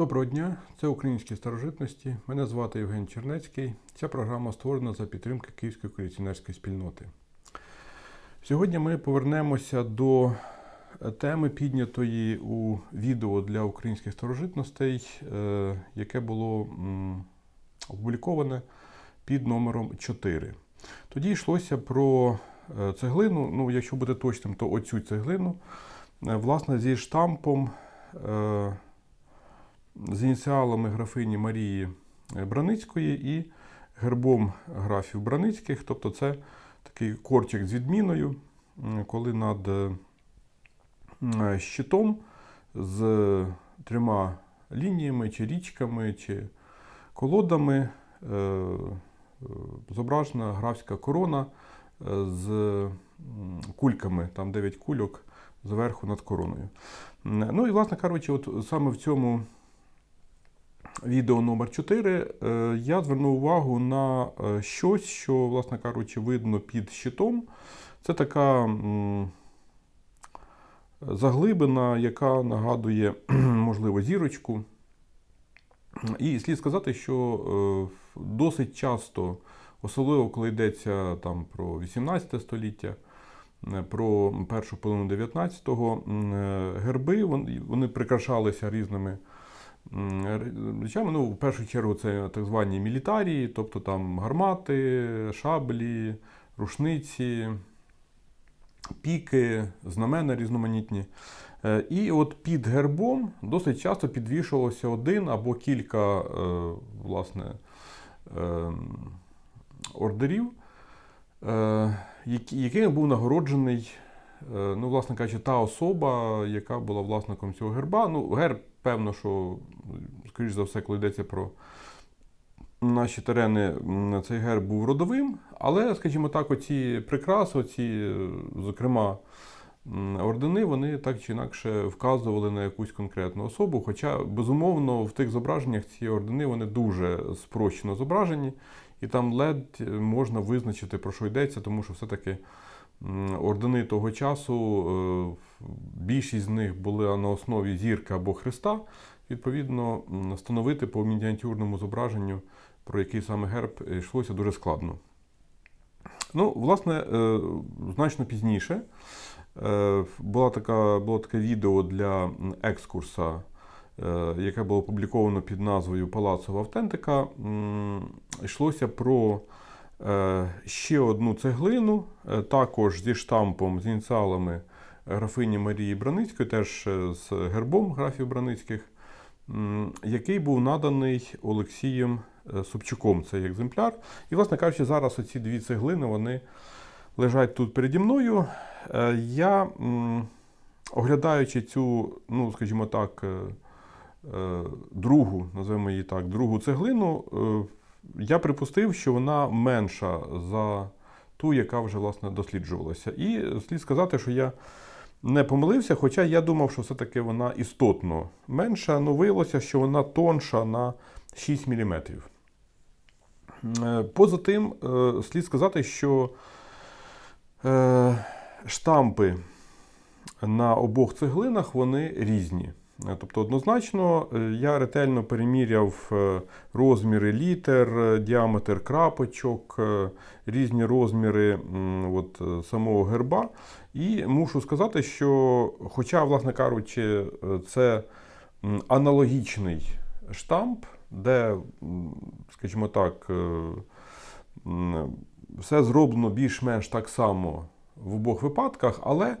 Доброго дня, це українські старожитності. Мене звати Євген Чернецький. Ця програма створена за підтримки Київської колекціонерської спільноти. Сьогодні ми повернемося до теми, піднятої у відео для українських старожитностей, е, яке було опубліковане під номером 4. Тоді йшлося про е, цеглину, ну, якщо бути точним, то оцю цеглину, е, власне, зі штампом. Е, з ініціалами графині Марії Браницької і гербом графів Браницьких. Тобто це такий корчик з відміною, коли над е, щитом з трьома лініями, чи річками, чи колодами е, е, зображена графська корона е, з кульками, там 9 кульок зверху над короною. Ну і, власне кажучи, от саме в цьому відео номер 4 е, я звернув увагу на е, щось, що, власне кажучи, видно під щитом. Це така заглибина, яка нагадує, можливо, зірочку. І слід сказати, що е, досить часто, особливо коли йдеться там про 18 століття, про першу половину 19-го, е, герби вони, прикрашалися різними речами. Ну, в першу чергу, це так звані мілітарії, тобто там гармати, шаблі, рушниці, піки, знамена різноманітні. Е, І от під гербом досить часто підвішувався один або кілька е, власне, е, ордерів, якими був нагороджений, ну, власне кажучи, та особа, яка була власником цього герба. Ну, герб, певно, що, скоріш за все, коли йдеться про наші терени, цей герб був родовим, але, скажімо так, оці прикраси, оці, е, зокрема, ордени, вони так чи інакше вказували на якусь конкретну особу. Хоча, безумовно, в тих зображеннях ці ордени вони дуже спрощено зображені, і там ледь можна визначити, про що йдеться, тому що все-таки ордени того часу, е, більшість з них були на основі зірки або хреста. Відповідно, встановити по мініатюрному зображенню, про який саме герб йшлося дуже складно. Ну, власне, е, значно пізніше е, була така, було таке відео для екскурса, е, яке було опубліковано під назвою Палацова автентика. Йшлося про е, ще одну цеглину, е, також зі штампом, з ініціалами графині Марії Браницької, теж е, з гербом графів Браницьких, який був наданий Олексієм е, Собчуком, цей екземпляр. І, власне кажучи, зараз оці дві цеглини вони лежать тут переді мною. Е, Я, оглядаючи цю, ну, скажімо так, е, е, другу, називаємо її так, другу цеглину, е, я припустив, що вона менша за ту, яка вже власне досліджувалася. І слід сказати, що я не помилився, хоча я думав, що все-таки вона істотно менша, але виявилося, що вона тонша на 6 мм. Е, Поза тим, е, слід сказати, що е, штампи на обох цеглинах вони різні. Е, Тобто, однозначно, е, я ретельно переміряв е, розміри літер, діаметр крапочок, різні розміри от, самого герба. І мушу сказати, що, хоча, власне кажучи, це аналогічний штамп, де, скажімо так, все зроблено більш-менш так само в обох випадках, але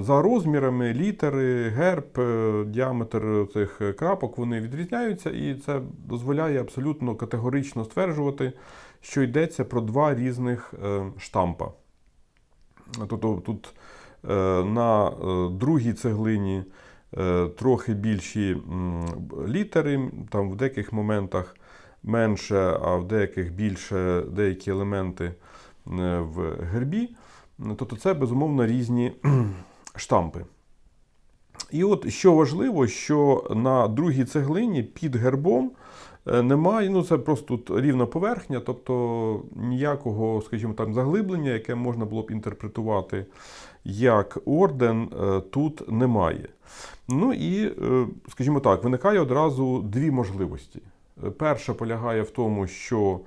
за розмірами літери, герб, е, діаметр цих крапок вони відрізняються, і це дозволяє абсолютно категорично стверджувати, що йдеться про два різних е, штампа. Тобто тут е, на другій цеглині трохи більші літери, там в деяких моментах менше, а в деяких більше деякі елементи в гербі. Тобто це безумовно різні штампи. І от що важливо, що на другій цеглині під гербом Е, Немає, ну це просто тут рівна поверхня, тобто ніякого, скажімо так, заглиблення, яке можна було б інтерпретувати як орден, е, тут немає. Ну і, е, скажімо так, виникає одразу дві можливості. Перша полягає в тому, що,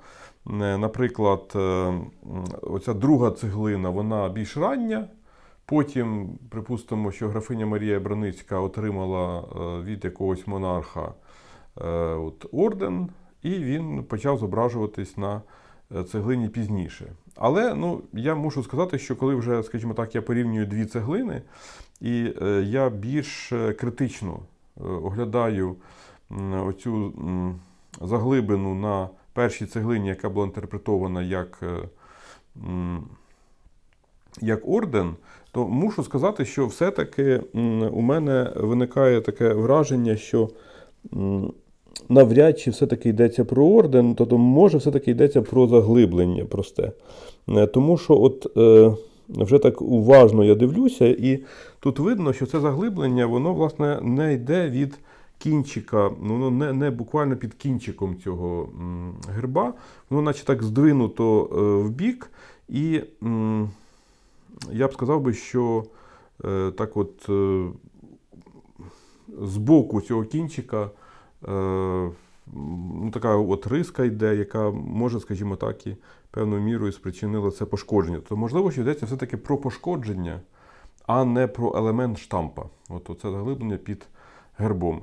наприклад, е, оця друга цеглина, вона більш рання. Потім, припустимо, що графиня Марія Браницька отримала е, від якогось монарха е, от, орден, і він почав зображуватись на е, цеглині пізніше. Але ну, я мушу сказати, що коли вже, скажімо так, я порівнюю дві цеглини, і е, я більш е, критично е, оглядаю оцю заглибину на першій цеглині, яка була інтерпретована як, е, як орден, то мушу сказати, що все-таки у мене виникає таке враження, що навряд чи все-таки йдеться про орден, тобто може все-таки йдеться про заглиблення просте. Е, Тому що от е, вже так уважно я дивлюся, і тут видно, що це заглиблення, воно власне не йде від кінчика, ну, не, не буквально під кінчиком цього герба, воно наче так здвинуто е, в бік, і я б сказав би, що е, так от е, з боку цього кінчика ну, така от риска йде, яка може, скажімо так, і певною мірою спричинила це пошкодження. То можливо, що йдеться все-таки про пошкодження, а не про елемент штампа. От оце заглиблення під гербом.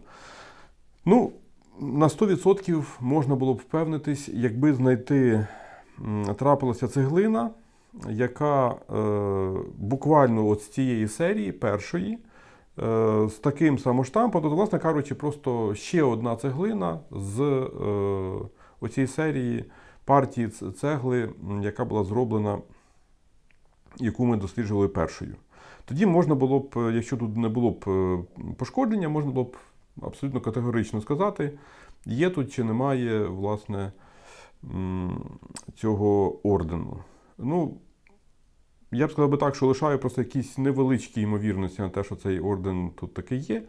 Ну, на 100% можна було б впевнитись, якби знайти трапилася цеглина, яка е, буквально от з цієї серії першої. е, З таким самоштампом, тобто, власне кажучи, просто ще одна цеглина з е, оцієї серії партії цегли, яка була зроблена, яку ми досліджували першою. Тоді можна було б, е, якщо тут не було б е, пошкодження, можна було б абсолютно категорично сказати, є тут чи немає власне цього ордену. Ну, я б сказав би так, що лишаю просто якісь невеличкі ймовірності на те, що цей орден тут таки є.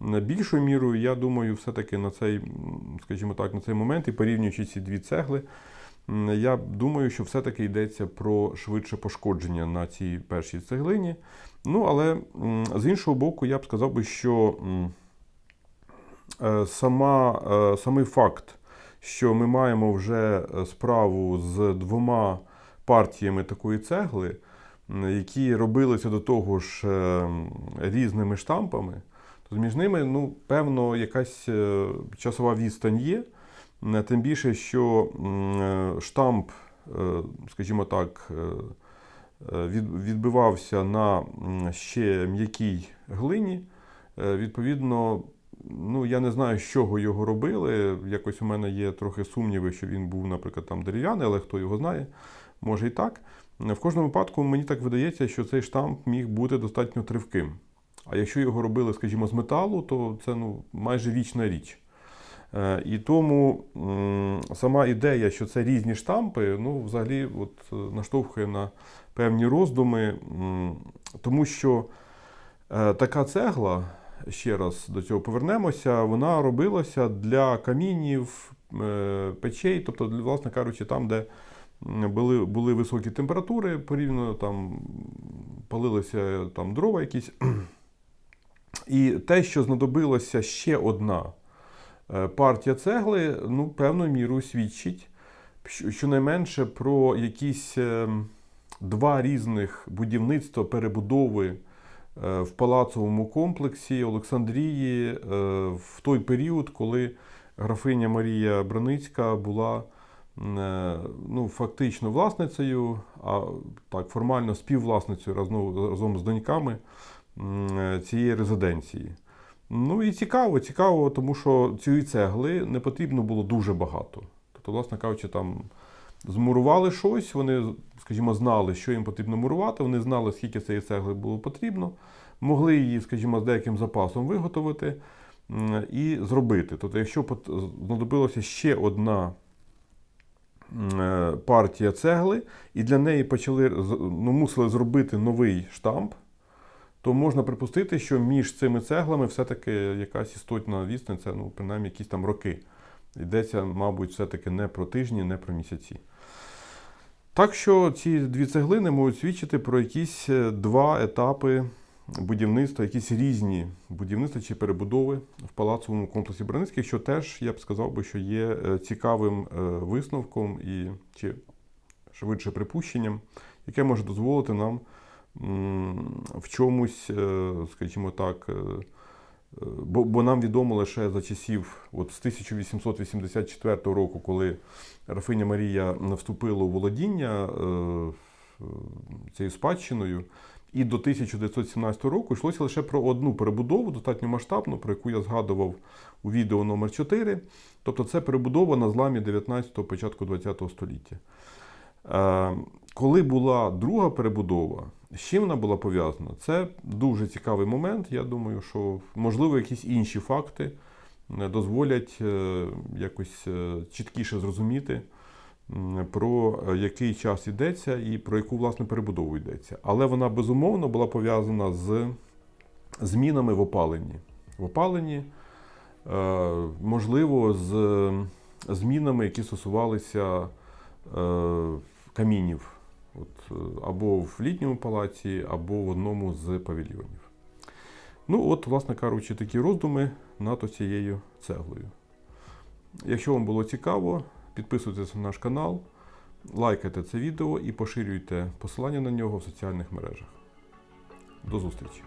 Більшою мірою, я думаю, все-таки на цей, скажімо так, на цей момент і порівнюючи ці дві цегли, я думаю, що все-таки йдеться про швидше пошкодження на цій першій цеглині. Ну, але з іншого боку, я б сказав би, що е, сама, е, самий факт, що ми маємо вже е, справу з двома партіями такої цегли, які робилися до того ж різними штампами, то між ними, ну, певно, якась часова відстань є. Тим більше, що е, штамп, е, скажімо так, е, від- відбивався на ще м'якій глині. Відповідно, ну я не знаю, з чого його робили. Якось у мене є трохи сумніви, що він був, наприклад, там дерев'яний, але хто його знає, може і так. В кожному випадку мені так видається, що цей штамп міг бути достатньо тривким. А якщо його робили, скажімо, з металу, то це ну, майже вічна річ. Е, І тому сама ідея, що це різні штампи, ну, взагалі от, е, наштовхує на певні роздуми, тому що е, така цегла, ще раз до цього повернемося, вона робилася для камінів, печей, тобто, власне кажучи, там, де були, були високі температури, порівняно там палилися там дрова якісь. І те, що знадобилася ще одна партія цегли, ну, певною мірою свідчить, щонайменше про якісь е, два різних будівництва перебудови е, в палацовому комплексі Олександрії е, в той період, коли графиня Марія Браницька була е, ну, фактично власницею, а так формально співвласницею разом з доньками е, цієї резиденції. Ну і цікаво, цікаво, тому що цієї цегли не потрібно було дуже багато. Тобто, власне кажучи, там змурували щось, вони, скажімо, знали, що їм потрібно мурувати, вони знали, скільки цієї цегли було потрібно, могли її, скажімо, з деяким запасом виготовити і зробити. Тобто, якщо знадобилася ще одна е, партія цегли, і для неї почали ну, мусили зробити новий штамп, то можна припустити, що між цими цеглами все-таки якась істотна відстань, це ну, принаймні якісь там роки йдеться, мабуть, все-таки не про тижні, не про місяці. Так що ці дві цеглини можуть свідчити про якісь е, два етапи будівництва, якісь різні будівництва чи перебудови в палацовому комплексі Браницьких, що теж, я б сказав би, що є е, цікавим е, висновком і чи швидше припущенням, яке може дозволити нам в чомусь, е, скажімо так, е, е, бо, бо нам відомо лише за часів от з 1884 року, коли Рафиня Марія вступила у володіння цією спадщиною, і до 1917 року йшлося лише про одну перебудову, достатньо масштабну, про яку я згадував у відео номер 4 Тобто це перебудова на зламі 19-го, початку 20-го століття. Коли була друга перебудова, з чим вона була пов'язана? Це дуже цікавий момент. Я думаю, що можливо якісь інші факти е, дозволять е, якось е, чіткіше зрозуміти, про який час йдеться і про яку власне перебудову йдеться. Але вона безумовно була пов'язана з змінами в опаленні. В опаленні, можливо, з змінами, які стосувалися камінів. От, е, або в літньому палаці, або в одному з павільйонів. Ну, от, власне кажучи, такі роздуми над цією цеглою. Якщо вам було цікаво, підписуйтесь на наш канал, лайкайте це відео і поширюйте посилання на нього в соціальних мережах. До зустрічі!